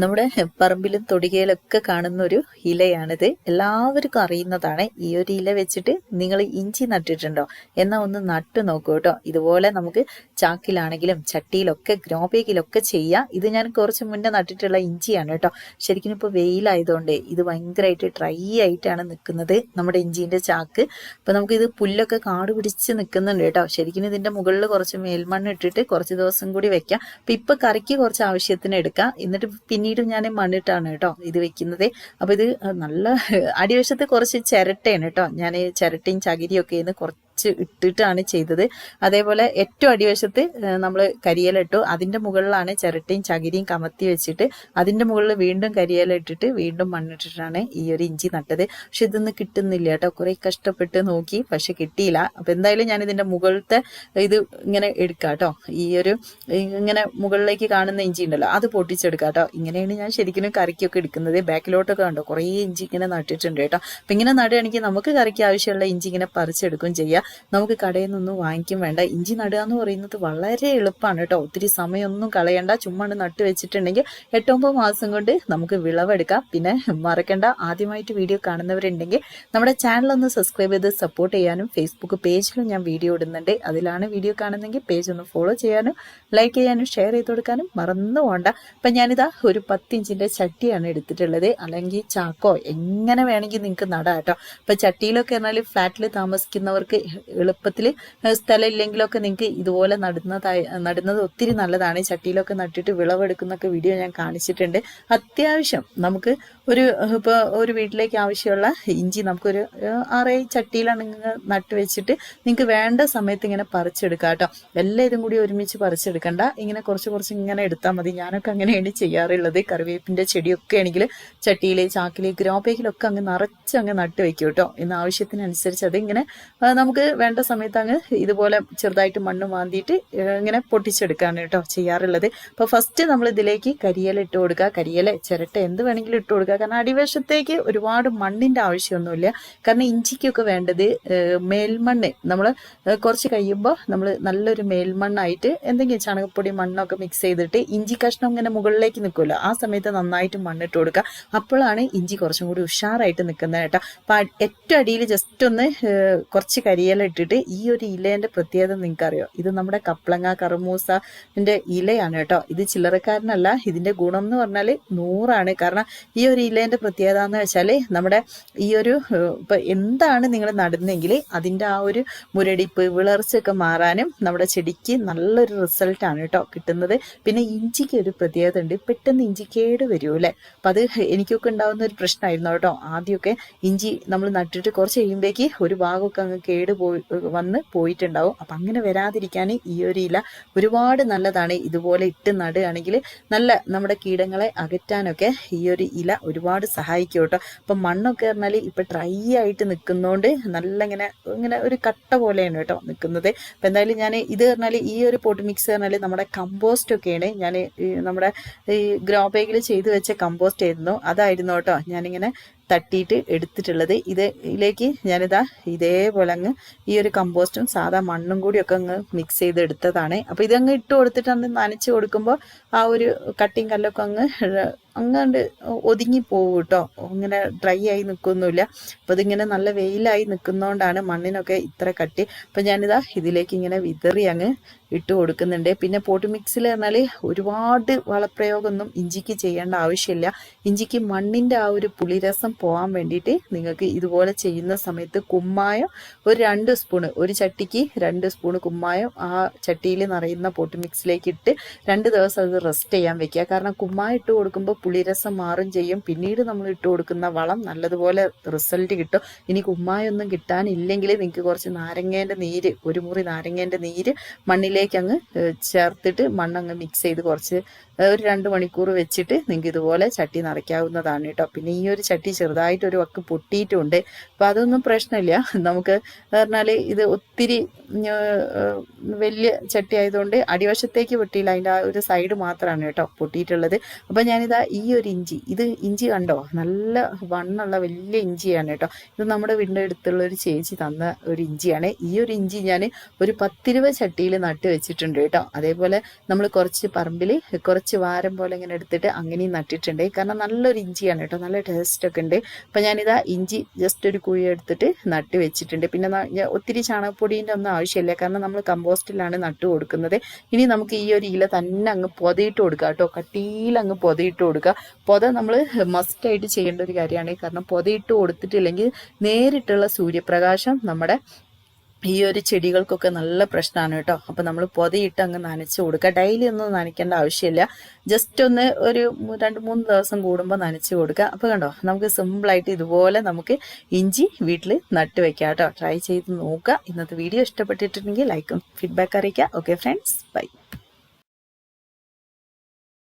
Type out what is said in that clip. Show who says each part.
Speaker 1: നമ്മുടെ പറമ്പിലും തൊടികയിലൊക്കെ കാണുന്ന ഒരു ഇലയാണിത്. എല്ലാവർക്കും അറിയുന്നതാണ്. ഈ ഒരു ഇല വെച്ചിട്ട് നിങ്ങൾ ഇഞ്ചി നട്ടിട്ടുണ്ടോ? എന്നാൽ ഒന്ന് നട്ടു നോക്കൂ കേട്ടോ. ഇതുപോലെ നമുക്ക് ചാക്കിലാണെങ്കിലും ചട്ടിയിലൊക്കെ ഗ്രോ ബാഗിലൊക്കെ ചെയ്യാം. ഇത് ഞാൻ കുറച്ച് മുന്നേ നട്ടിട്ടുള്ള ഇഞ്ചിയാണ് കേട്ടോ. ശരിക്കും ഇപ്പോൾ വെയിലായതുകൊണ്ട് ഇത് ഭയങ്കരമായിട്ട് ഡ്രൈ ആയിട്ടാണ് നിൽക്കുന്നത് നമ്മുടെ ഇഞ്ചിന്റെ ചാക്ക്. അപ്പോൾ നമുക്കിത് പുല്ലൊക്കെ കാട് പിടിച്ച് നിൽക്കുന്നുണ്ട് കേട്ടോ. ശരിക്കും ഇതിന്റെ മുകളിൽ കുറച്ച് മേൽമണ്ണ് ഇട്ടിട്ട് കുറച്ച് ദിവസം കൂടി വെക്കാം. അപ്പം ഇപ്പം കറിക്ക് കുറച്ച് ആവശ്യത്തിന് എടുക്കാം. എന്നിട്ട് പിന്നീട് ഞാൻ മണ്ണിട്ടാണ് കേട്ടോ ഇത് വെക്കുന്നത്. അപ്പൊ ഇത് നല്ല അടിവശത്ത് കുറച്ച് ചിരട്ടയാണ് കേട്ടോ. ഞാൻ ചിരട്ടയും ചകിരിയും ഒക്കെ കുറച്ച് ഇട്ടിട്ടാണ് ചെയ്തത്. അതേപോലെ ഏറ്റവും അടിവശത്ത് നമ്മൾ കരിയിലിട്ടു അതിന്റെ മുകളിലാണ് ചിരട്ടയും ചകിരിയും കമത്തി വെച്ചിട്ട് അതിന്റെ മുകളിൽ വീണ്ടും കരിയിലിട്ടിട്ട് വീണ്ടും മണ്ണിട്ടിട്ടാണ് ഈ ഒരു ഇഞ്ചി നട്ടത്. പക്ഷെ ഇതൊന്നും കിട്ടുന്നില്ല കേട്ടോ. കുറെ കഷ്ടപ്പെട്ട് നോക്കി പക്ഷെ കിട്ടിയില്ല. അപ്പം എന്തായാലും ഞാൻ ഇതിന്റെ മുകളിലത്തെ ഇത് ഇങ്ങനെ എടുക്കാം കേട്ടോ. ഈ ഒരു ഇങ്ങനെ മുകളിലേക്ക് കാണുന്ന ഇഞ്ചി ഉണ്ടല്ലോ അത് പൊട്ടിച്ചെടുക്കാം കേട്ടോ. ഇങ്ങനെയാണ് ഞാൻ ശരിക്കും കറിക്കൊക്കെ എടുക്കുന്നത്. ബാക്കിലോട്ടൊക്കെ കണ്ടോ? കുറേ ഇഞ്ചി ഇങ്ങനെ നട്ടിട്ടുണ്ട് കേട്ടോ. അപ്പം ഇങ്ങനെ നടുകയാണെങ്കിൽ നമുക്ക് കറിക്ക് ആവശ്യമുള്ള ഇഞ്ചി ഇങ്ങനെ പറിച്ചെടുക്കും ചെയ്യാം. നമുക്ക് കടയിൽ നിന്നൊന്നും വാങ്ങിക്കും വേണ്ട. ഇഞ്ചി നടുക എന്ന് പറയുന്നത് വളരെ എളുപ്പമാണ് കേട്ടോ. ഒത്തിരി സമയമൊന്നും കളയണ്ട. ചുമ്മാ നട്ട് വെച്ചിട്ടുണ്ടെങ്കിൽ എട്ടൊമ്പത് മാസം കൊണ്ട് നമുക്ക് വിളവെടുക്കാം. പിന്നെ മറക്കണ്ട. ആദ്യമായിട്ട് വീഡിയോ കാണുന്നവരുണ്ടെങ്കിൽ നമ്മുടെ ചാനൽ ഒന്ന് സബ്സ്ക്രൈബ് ചെയ്ത് സപ്പോർട്ട് ചെയ്യാനും ഫേസ്ബുക്ക് പേജിലും ഞാൻ വീഡിയോ ഇടുന്നുണ്ട്. അതിലാണ് വീഡിയോ കാണുന്നെങ്കിൽ പേജ് ഒന്ന് ഫോളോ ചെയ്യാനും ലൈക്ക് ചെയ്യാനും ഷെയർ ചെയ്ത് കൊടുക്കാനും മറന്നു പോണ്ട. അപ്പം ഞാനിതാ ഒരു പത്തിഞ്ചിന്റെ ചട്ടിയാണ് എടുത്തിട്ടുള്ളത്. അല്ലെങ്കിൽ ചാക്കോ എങ്ങനെ വേണമെങ്കിൽ നിങ്ങൾക്ക് നടാം കേട്ടോ. അപ്പം ചട്ടിയിലൊക്കെ പറഞ്ഞാൽ ഫ്ലാറ്റിൽ താമസിക്കുന്നവർക്ക് എളുപ്പത്തിൽ സ്ഥലം ഇല്ലെങ്കിലൊക്കെ നിങ്ങൾക്ക് ഇതുപോലെ നടുന്നതായി നടുന്നത് ഒത്തിരി നല്ലതാണ്. ഈ ചട്ടിയിലൊക്കെ നട്ടിട്ട് വിളവെടുക്കുന്നൊക്കെ വീഡിയോ ഞാൻ കാണിച്ചിട്ടുണ്ട്. അത്യാവശ്യം നമുക്ക് ഒരു ഇപ്പോൾ ഒരു വീട്ടിലേക്ക് ആവശ്യമുള്ള ഇഞ്ചി നമുക്കൊരു ആറേ ചട്ടിയിലാണ് നിങ്ങൾ നട്ട് വെച്ചിട്ട് നിങ്ങൾക്ക് വേണ്ട സമയത്ത് ഇങ്ങനെ പറിച്ചെടുക്കാം കേട്ടോ. എല്ലാം ഇതും കൂടി ഒരുമിച്ച് പറിച്ചെടുക്കണ്ട. ഇങ്ങനെ കുറച്ച് കുറച്ച് ഇങ്ങനെ എടുത്താൽ മതി. ഞാനൊക്കെ അങ്ങനെയാണ് ചെയ്യാറുള്ളത്. കറിവേപ്പിന്റെ ചെടിയൊക്കെ ആണെങ്കിൽ ചട്ടിയിൽ ചാക്കിൽ ഗ്രോപ്പേക്കിലൊക്കെ അങ്ങ് നിറച്ച് അങ്ങ് നട്ട് വെക്കും കേട്ടോ. ഇന്ന് ആവശ്യത്തിനനുസരിച്ച് അതിങ്ങനെ നമുക്ക് വേണ്ട സമയത്ത് അങ്ങ് ഇതുപോലെ ചെറുതായിട്ട് മണ്ണ് മാന്തിയിട്ട് ഇങ്ങനെ പൊട്ടിച്ചെടുക്കാണ് കേട്ടോ ചെയ്യാറുള്ളത്. അപ്പോൾ ഫസ്റ്റ് നമ്മൾ ഇതിലേക്ക് കരിയില ഇട്ട് കൊടുക്കുക. കരിയില ചിരട്ട എന്ത് വേണമെങ്കിലും ഇട്ട് കൊടുക്കുക. കാരണം അടിവശത്തേക്ക് ഒരുപാട് മണ്ണിന്റെ ആവശ്യമൊന്നുമില്ല. കാരണം ഇഞ്ചിക്കൊക്കെ വേണ്ടത് മേൽമണ്ണ്. നമ്മൾ കുറച്ച് കഴിയുമ്പോൾ നമ്മൾ നല്ലൊരു മേൽമണ്ണായിട്ട് എന്തെങ്കിലും ചാണകപ്പൊടി മണ്ണൊക്കെ മിക്സ് ചെയ്തിട്ട് ഇഞ്ചി കഷ്ണം ഇങ്ങനെ മുകളിലേക്ക് നിൽക്കുമല്ലോ ആ സമയത്ത് നന്നായിട്ട് മണ്ണിട്ട് കൊടുക്കുക. അപ്പോഴാണ് ഇഞ്ചി കുറച്ചും കൂടി ഉഷാറായിട്ട് നിൽക്കുന്നത് കേട്ടോ. അപ്പം ഏറ്റവും അടിയിൽ ജസ്റ്റ് ഒന്ന് കുറച്ച് കരിയില ഇട്ടിട്ട് ഈ ഒരു ഇലേന്റെ പ്രത്യേകത നിങ്ങൾക്ക് അറിയോ ഇത് നമ്മുടെ കപ്ലങ്ങ കറുമൂസന്റെ ഇലയാണ് കേട്ടോ. ഇത് ചില്ലറക്കാരനല്ല. ഇതിന്റെ ഗുണം എന്ന് പറഞ്ഞാൽ നൂറാണ്. കാരണം ഈ ഒരു ഇലേന്റെ പ്രത്യേകത എന്ന് വെച്ചാൽ നമ്മുടെ ഈ ഒരു ഇപ്പൊ എന്താണ് നിങ്ങൾ നടുന്നെങ്കിൽ അതിന്റെ ആ ഒരു മുരടിപ്പ് വിളർച്ചയൊക്കെ മാറാനും നമ്മുടെ ചെടിക്ക് നല്ലൊരു റിസൾട്ടാണ് കേട്ടോ കിട്ടുന്നത്. പിന്നെ ഇഞ്ചിക്ക് ഒരു പ്രത്യേകത ഉണ്ട്. പെട്ടെന്ന് ഇഞ്ചി കേട് വരുമല്ലേ അപ്പൊ അത് എനിക്കൊക്കെ ഉണ്ടാവുന്ന ഒരു പ്രശ്നമായിരുന്നു കേട്ടോ. ആദ്യമൊക്കെ ഇഞ്ചി നമ്മൾ നട്ടിട്ട് കുറച്ച് കഴിയുമ്പോഴേക്ക് ഒരു ഭാഗമൊക്കെ അങ്ങ് കേട് പോയി വന്ന് പോയിട്ടുണ്ടാവും. അപ്പം അങ്ങനെ വരാതിരിക്കാൻ ഈ ഒരു ഇല ഒരുപാട് നല്ലതാണ്. ഇതുപോലെ ഇട്ട് നടുകയാണെങ്കിൽ നല്ല നമ്മുടെ കീടങ്ങളെ അകറ്റാനൊക്കെ ഈ ഒരു ഇല ഒരുപാട് സഹായിക്കും കേട്ടോ. അപ്പം മണ്ണൊക്കെ പറഞ്ഞാൽ ഇപ്പം ഡ്രൈ ആയിട്ട് നിൽക്കുന്നതുകൊണ്ട് നല്ല ഇങ്ങനെ ഇങ്ങനെ ഒരു കട്ട പോലെയാണ് കേട്ടോ നിൽക്കുന്നത് അപ്പം എന്തായാലും ഞാൻ ഇത് പറഞ്ഞാൽ ഈ ഒരു പോട്ട് മിക്സ് പറഞ്ഞാൽ നമ്മുടെ കമ്പോസ്റ്റ് ഒക്കെയാണ് ഞാൻ നമ്മുടെ ഈ ഗ്രോ ബാഗിൽ ചെയ്തു വെച്ച കമ്പോസ്റ്റ് ആയിരുന്നു. അതായിരുന്നു കേട്ടോ ഞാനിങ്ങനെ തട്ടിയിട്ട് എടുത്തിട്ടുള്ളത്. ഇത് ഇതിലേക്ക് ഞാനിതാ ഇതേപോലെ അങ്ങ് ഈ ഒരു കമ്പോസ്റ്റും സാധാ മണ്ണും കൂടി ഒക്കെ അങ്ങ് മിക്സ് ചെയ്ത് എടുത്തതാണ് അപ്പോൾ ഇതങ്ങ് ഇട്ട് കൊടുത്തിട്ട് നനച്ച് കൊടുക്കുമ്പോൾ ആ ഒരു കട്ടിങ് കല്ലൊക്കെ അങ്ങ് അങ്ങാണ്ട് ഒതുങ്ങി പോകും കേട്ടോ. ഇങ്ങനെ ഡ്രൈ ആയി നിൽക്കൊന്നുമില്ല. അപ്പോൾ ഇതിങ്ങനെ നല്ല വെയിലായി നിൽക്കുന്നതുകൊണ്ടാണ് മണ്ണിനൊക്കെ ഇത്ര കട്ടി. അപ്പം ഞാനിതാ ഇതിലേക്ക് ഇങ്ങനെ വിതറി അങ്ങ് ഇട്ട് കൊടുക്കുന്നുണ്ട്. പിന്നെ പോട്ട് മിക്സിൽ ഒരുപാട് വളപ്രയോഗമൊന്നും ഇഞ്ചിക്ക് ചെയ്യേണ്ട ആവശ്യമില്ല. ഇഞ്ചിക്ക് മണ്ണിന്റെ ആ ഒരു പുളിരസം പോകാൻ വേണ്ടിയിട്ട് നിങ്ങൾക്ക് ഇതുപോലെ ചെയ്യുന്ന സമയത്ത് കുമ്മായം ഒരു രണ്ട് സ്പൂണ് ഒരു ചട്ടിക്ക് രണ്ട് സ്പൂണ് കുമ്മായം ആ ചട്ടിയിൽ നിറയുന്ന പോട്ട് മിക്സിലേക്ക് ഇട്ട് രണ്ട് ദിവസം അത് റെസ്റ്റ് ചെയ്യാൻ വെക്കുക. കാരണം കുമ്മായം ഇട്ട് കൊടുക്കുമ്പോൾ പുളിരസം മാറും ചെയ്യും. പിന്നീട് നമ്മൾ ഇട്ട് കൊടുക്കുന്ന വളം നല്ലതുപോലെ റിസൾട്ട് കിട്ടും. ഇനി കുമ്മായൊന്നും കിട്ടാനില്ലെങ്കിൽ നിങ്ങൾക്ക് കുറച്ച് നാരങ്ങേന്റെ നീര് ഒരു മുറി നാരങ്ങേന്റെ നീര് മണ്ണിലേക്ക് അങ്ങ് ചേർത്തിട്ട് മണ്ണങ്ങ് മിക്സ് ചെയ്ത് കുറച്ച് ഒരു രണ്ട് മണിക്കൂർ വെച്ചിട്ട് നിങ്ങൾക്ക് ഇതുപോലെ ചട്ടി നിറയ്ക്കാവുന്നതാണ് കേട്ടോ. പിന്നെ ഈ ഒരു ചട്ടി ചെറുതായിട്ട് ഒരു വക്ക് പൊട്ടിയിട്ടുണ്ട്. അപ്പം അതൊന്നും പ്രശ്നമില്ല. നമുക്ക് പറഞ്ഞാൽ ഇത് ഒത്തിരി വലിയ ചട്ടി ആയതുകൊണ്ട് അടിവശത്തേക്ക് പൊട്ടിയില്ല അതിന്റെ ആ ഒരു സൈഡ് മാത്രമാണ് കേട്ടോ പൊട്ടിയിട്ടുള്ളത്. അപ്പം ഞാനിതാ ഈ ഒരു ഇഞ്ചി ഇത് ഇഞ്ചി കണ്ടോ? നല്ല വണ്ണുള്ള വലിയ ഇഞ്ചിയാണ് കേട്ടോ. ഇത് നമ്മുടെ വീടിന്റെ അടുത്തുള്ള ഒരു ചേച്ചി തന്ന ഒരു ഇഞ്ചിയാണ്. ഈ ഒരു ഇഞ്ചി ഞാൻ ഒരു പത്തിരുപത് ചട്ടിയിൽ നട്ട് വെച്ചിട്ടുണ്ട് കേട്ടോ. അതേപോലെ നമ്മൾ കുറച്ച് പറമ്പിൽ കുറച്ച് വാരം പോലെ ഇങ്ങനെ എടുത്തിട്ട് അങ്ങനെയും നട്ടിട്ടുണ്ട്. കാരണം നല്ലൊരു ഇഞ്ചിയാണ് കേട്ടോ. നല്ല ടേസ്റ്റ് ഒക്കെ ഉണ്ട്. അപ്പം ഞാനിതാ ഇഞ്ചി ജസ്റ്റ് ഒരു കുഴി എടുത്തിട്ട് നട്ട് വെച്ചിട്ടുണ്ട്. പിന്നെ ഒത്തിരി ചാണകപ്പൊടീന്റെ ഒന്നും ആവശ്യമില്ല. കാരണം നമ്മൾ കമ്പോസ്റ്റിലാണ് നട്ട് കൊടുക്കുന്നത്. ഇനി നമുക്ക് ഈ ഒരു ഇല തന്നെ അങ്ങ് പൊതയിട്ട് കൊടുക്കുക കേട്ടോ. കട്ടിയിൽ അങ്ങ് പൊതയിട്ട് കൊടുക്കുക പൊത നമ്മൾ മസ്റ്റായിട്ട് ചെയ്യേണ്ട ഒരു കാര്യമാണ്. കാരണം പൊതയിട്ട് കൊടുത്തിട്ടില്ലെങ്കിൽ നേരിട്ടുള്ള സൂര്യപ്രകാശം നമ്മുടെ ഈ ഒരു ചെടികൾക്കൊക്കെ നല്ല പ്രശ്നമാണ് കേട്ടോ. അപ്പം നമ്മൾ പൊതയിട്ട് അങ്ങ് നനച്ച് കൊടുക്കുക. ഡെയിലി ഒന്നും നനയ്ക്കേണ്ട ആവശ്യമില്ല. ജസ്റ്റ് ഒന്ന് ഒരു രണ്ട് മൂന്ന് ദിവസം കൂടുമ്പോൾ നനച്ച് കൊടുക്കുക. അപ്പോൾ കണ്ടോ നമുക്ക് സിമ്പിളായിട്ട് ഇതുപോലെ നമുക്ക് ഇഞ്ചി വീട്ടിൽ നട്ട് വെക്കാം കേട്ടോ. ട്രൈ ചെയ്ത് നോക്കുക. ഇന്നത്തെ വീഡിയോ ഇഷ്ടപ്പെട്ടിട്ടുണ്ടെങ്കിൽ ലൈക്കും ഫീഡ്ബാക്ക് അറിയിക്കുക. Okay friends bye